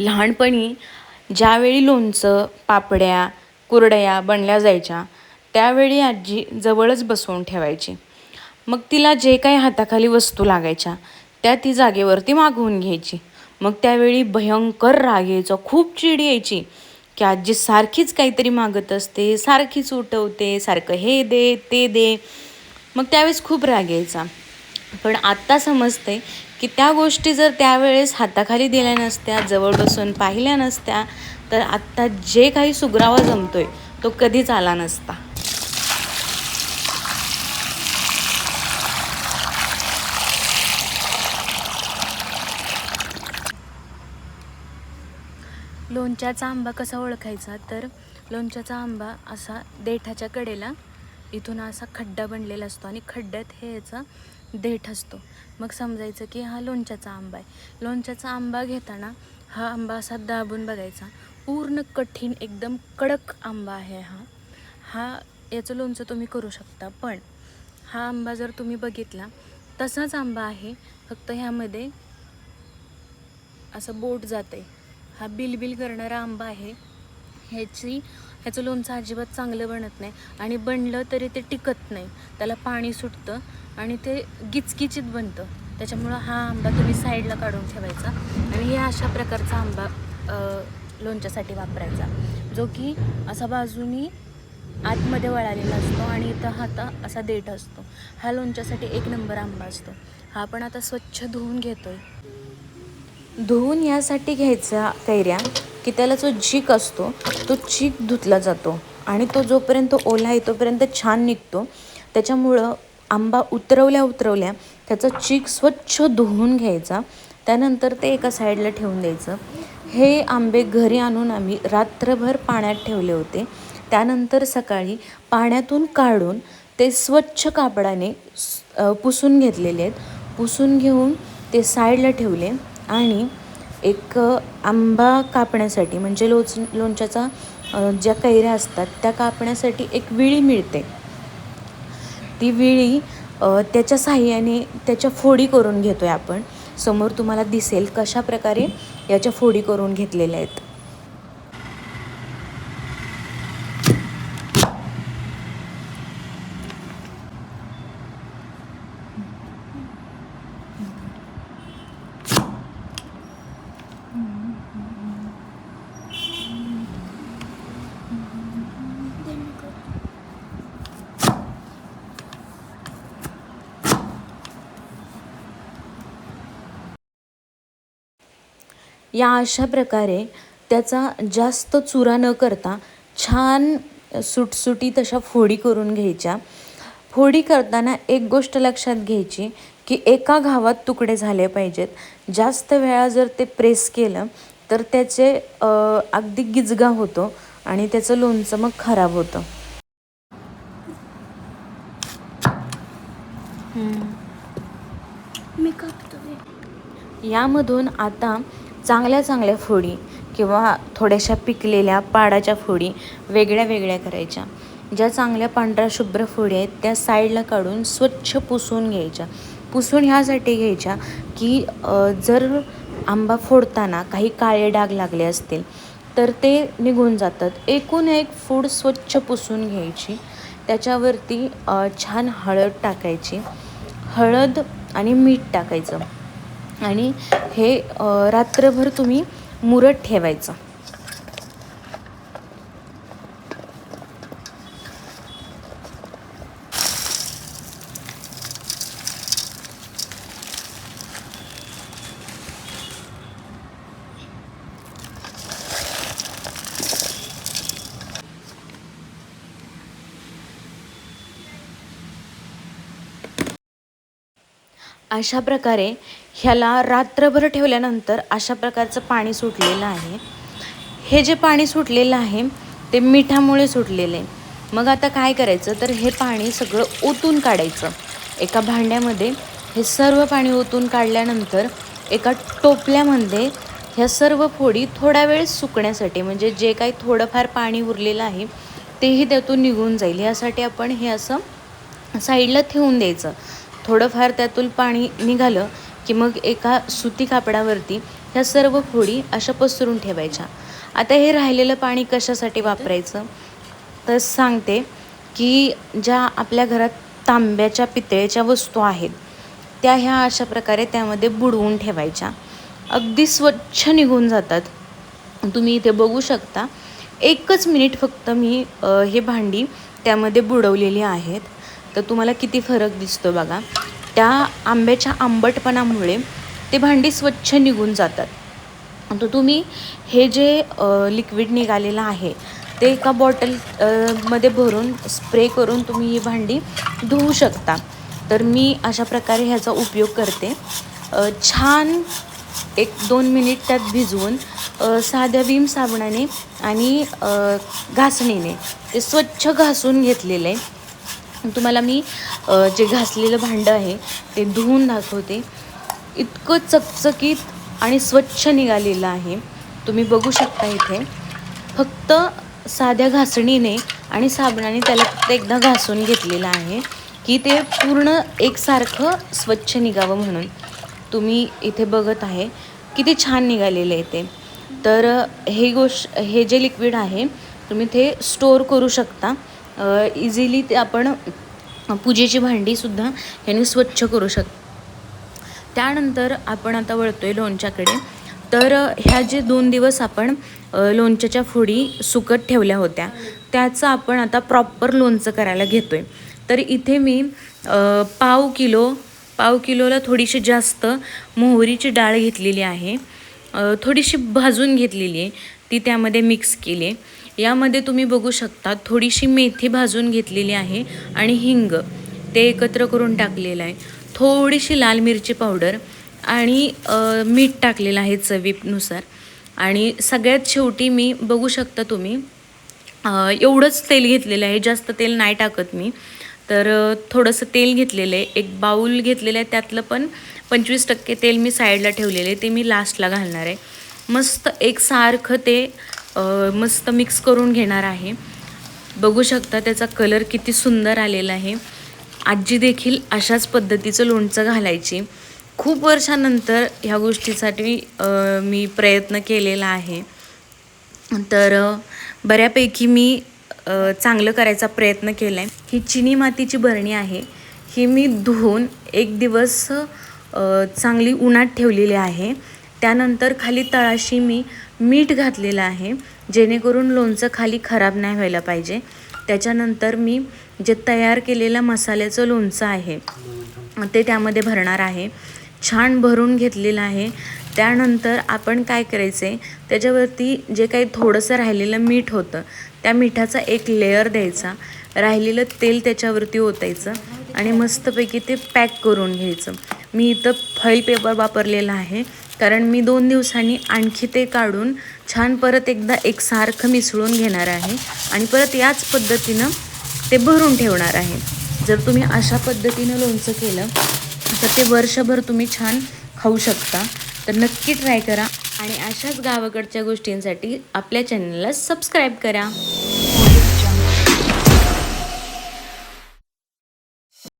लहानपणी ज्यावेळी लोणचं पापड्या कुरडया बनल्या जायच्या त्यावेळी आजी जवळच बसवून ठेवायची. मग तिला जे काही हाताखाली वस्तू लागायच्या त्या ती जागेवरती मागवून घ्यायची. मग त्यावेळी भयंकर राग यायचा खूप चिड यायची की आजी सारखीच काहीतरी मागत असते सारखीच उठवते सारखं हे दे ते दे. मग त्यावेळेस खूप राग यायचा. पण आत्ता समजते की त्या गोष्टी जर त्यावेळेस हाताखाली दिल्या नसत्या जवळ बसून पाहिल्या नसत्या तर आत्ता जे काही सुग्रावा जमतोय तो कधीच आला नसता. लोणच्याचा आंबा कसा ओळखायचा? तर लोणच्याचा आंबा असा देठाच्या कडेला इथून असा खड्डा बनलेला असतो आणि खड्ड्यात हे याचा देठ असतो. मग समजायचं की हा लोणच्याचा आंबा आहे. लोणच्याचा आंबा घेताना हा आंबा असा दाबून बघायचा. पूर्ण कठीण एकदम कडक आंबा आहे हा. हा याचं लोणचं तुम्ही करू शकता. पण हा आंबा जर तुम्ही बघितला तसाच आंबा आहे. फक्त ह्यामध्ये असं बोट जाते हा बिलबिल करणारा आंबा आहे. ह्याची ह्याचं लोणचं अजिबात चांगलं बनत नाही. आणि बनलं तरी ते टिकत नाही. त्याला पाणी सुटतं आणि ते गिचकिचित बनतं. त्याच्यामुळं हा आंबा तुम्ही साईडला काढून ठेवायचा आणि हे अशा प्रकारचा आंबा लोणच्यासाठी वापरायचा. जो की असा बाजूनी आतमध्ये वळालेला असतो आणि इथं हाता असा देठ असतो. हा लोणच्यासाठी एक नंबर आंबा असतो. हा पण आता स्वच्छ धुवून घेतोय. धुवून यासाठी घ्यायचा कैऱ्या की त्याला जो झीक असतो तो चीक धुतला जातो. आणि तो जोपर्यंत ओला आहे तोपर्यंत छान निघतो. त्याच्यामुळं आंबा उतरवल्या उतरवल्या त्याचा चीक स्वच्छ धुवून घ्यायचा. त्यानंतर ते एका साईडला ठेवून द्यायचं. हे आंबे घरी आणून आम्ही रात्रभर पाण्यात ठेवले होते. त्यानंतर सकाळी पाण्यातून काढून ते स्वच्छ कापडाने पुसून घेतलेले आहेत. पुसून घेऊन ते साईडला ठेवले. आणि एक आंबा कापण्यासाठी म्हणजे लोच लोणच्याचा ज्या कैऱ्या असतात त्या कापण्यासाठी एक विळी मिळते. ती विळी त्याच्या साह्याने त्याच्या फोडी करून घेतो आहे आपण. समोर तुम्हाला दिसेल कशा प्रकारे याच्या फोडी करून घेतलेल्या आहेत. या अशा प्रकारे त्याचा जास्त चुरा न करता छान सुटसुटीत अशा फोडी करून घ्यायच्या. फोडी करताना एक गोष्ट लक्षात घ्यायची की एका घावात तुकडे झाले पाहिजेत. जास्त वेळा जर ते प्रेस केलं तर त्याचे अगदी गिजगा होतो आणि त्याचं लोणचं मग खराब होतं. यामधून आता चांगल्या चांगल्या फोडी किंवा थोड्याशा पिकलेल्या पाडाच्या फोडी वेगळ्या वेगळ्या करायच्या. ज्या चांगल्या पांढऱ्या शुभ्र फोडी आहेत त्या साईडला काढून स्वच्छ पुसून घ्यायच्या. पुसून ह्यासाठी घ्यायच्या की जर आंबा फोडताना काही काळे डाग लागले असतील तर ते निघून जातात. एकूण एक फूड स्वच्छ पुसून घ्यायची. त्याच्यावरती छान हळद टाकायची. हळद आणि मीठ टाकायचं. आणि हे रात्रभर तुम्ही मुरत ठेवायचं. अशा प्रकारे ह्याला रात्रभर ठेवल्यानंतर अशा प्रकारचं पाणी सुटलेलं आहे. हे जे पाणी सुटलेलं आहे ते मिठामुळे सुटलेलं. आहे मग आता काय करायचं? तर हे पाणी सगळं ओतून काढायचं. एका भांड्यामध्ये हे सर्व पाणी ओतून काढल्यानंतर एका टोपल्यामध्ये ह्या सर्व फोडी थोडा वेळ सुकण्यासाठी म्हणजे जे काही थोडंफार पाणी उरलेलं आहे तेही त्यातून निघून जाईल. यासाठी आपण हे असं साईडला ठेवून द्यायचं. थोडंफार त्यातून पाणी निघालं की मग एका सुती कापडावरती ह्या सर्व फोडी अशा पसरून ठेवायच्या. आता हे राहिलेलं पाणी कशासाठी वापरायचं? तर सांगते की ज्या आपल्या घरात तांब्याच्या पितळेच्या वस्तू आहेत त्या ह्या अशा प्रकारे त्यामध्ये बुडवून ठेवायच्या. अगदी स्वच्छ निघून जातात. तुम्ही इथे बघू शकता एकच मिनिट फक्त मी हे भांडी त्यामध्ये बुडवलेली आहेत. तर तुम्हाला किती फरक दिसतो बघा. त्या आंब्याच्या आंबटपणामुळे ते भांडी स्वच्छ निघून जातात. तर तुम्ही हे जे लिक्विड निघालेलं आहे ते एका बॉटलमध्ये भरून स्प्रे करून तुम्ही ही भांडी धुवू शकता. तर मी अशा प्रकारे ह्याचा उपयोग करते. छान एक दोन मिनिट त्यात भिजवून साध्या विम साबणाने आणि घासणीने ते स्वच्छ घासून घेतलेलं. आहे तुम्हाला मी जे घासलेलं भांडं आहे ते धुवून दाखवते. इतकं चकचकीत आणि स्वच्छ निघालेलं आहे. तुम्ही बघू शकता इथे फक्त साध्या घासणीने आणि साबणाने त्याला फक्त एकदा घासून घेतलेलं आहे की ते पूर्ण एकसारखं स्वच्छ निघावं म्हणून. तुम्ही इथे बघत आहे किती छान निघालेलं आहे ते. तर हे गोष्ट हे जे लिक्विड आहे तुम्ही ते स्टोअर करू शकता. इझिली ते आपण पूजेची भांडीसुद्धा ह्याने स्वच्छ करू शक त्यानंतर आपण आता वळतो आहे लोणच्याकडे. तर ह्या जे दोन दिवस आपण लोणच्याच्या फोडी सुकत ठेवल्या होत्या त्याचं आपण आता प्रॉपर लोणचं करायला घेतो आहे तर इथे मी पाव किलो पाव किलोला थोडीशी जास्त मोहरीची डाळ घेतलेली आहे. थोडीशी भाजून घेतलेली आहे. ती त्यामध्ये मिक्स केली आहे. यामध्ये तुम्ही बघू शकता थोडीशी मेथी भाजून घेतलेली आहे आणि हिंग. ते एकत्र करून टाकलेलं आहे. थोडीशी लाल मिरची पावडर आणि मीठ टाकलेलं आहे चवीनुसार. आणि सगळ्यात शेवटी मी बघू शकता तुम्ही एवढंच तेल घेतलेलं आहे जास्त तेल नाही टाकत मी. तर थोडंसं तेल घेतलेलं आहे. एक बाऊल घेतलेलं आहे त्यातलं पण पंचवीस टक्के तेल मी साईडला ठेवलेलं आहे. ते मी लास्टला घालणार आहे. मस्त एकसारखं ते मस्त मिक्स करून घेणार आहे. बघू शकता त्याचा कलर किती सुंदर आलेला आहे. आजी देखील अशाच पद्धतीचं लोणचं घालायची. खूप वर्षानंतर ह्या गोष्टीसाठी मी प्रयत्न केलेला आहे. तर बऱ्यापैकी मी चांगलं करायचा प्रयत्न केला आहे ही चिनी मातीची बरणी आहे. ही मी धुवून एक दिवस चांगली उन्हात ठेवलेली आहे. त्यानंतर खाली तळाशी मी मीठ घातलेलं आहे जेणेकरून लोणचं खाली खराब नाही व्हायला पाहिजे. त्याच्यानंतर मी जे तयार केलेलं मसाल्याचं लोणचं आहे ते त्यामध्ये भरणार आहे. छान भरून घेतलेलं आहे. त्यानंतर आपण काय करायचं आहे त्याच्यावरती जे काही थोडंसं राहिलेलं मीठ होतं त्या मिठाचा एक लेअर द्यायचा. राहिलेलं तेल त्याच्यावरती ओतायचं आणि मस्तपैकी ते पॅक करून घ्यायचं. मी इथं फॉईल पेपर वापरलेला आहे. कारण मी दोन दिवसांनी आणखी ते काढून छान परत एकदा एकसारखं मिसळून घेणार आहे. आणि परत याच पद्धतीनं ते भरून ठेवणार आहे. जर तुम्ही अशा पद्धतीनं लोणचं केलं तर ते वर्षभर तुम्ही छान खाऊ शकता. तर नक्की ट्राय करा आणि अशाच गावाकडच्या गोष्टींसाठी आपल्या चॅनलला सबस्क्राईब करा.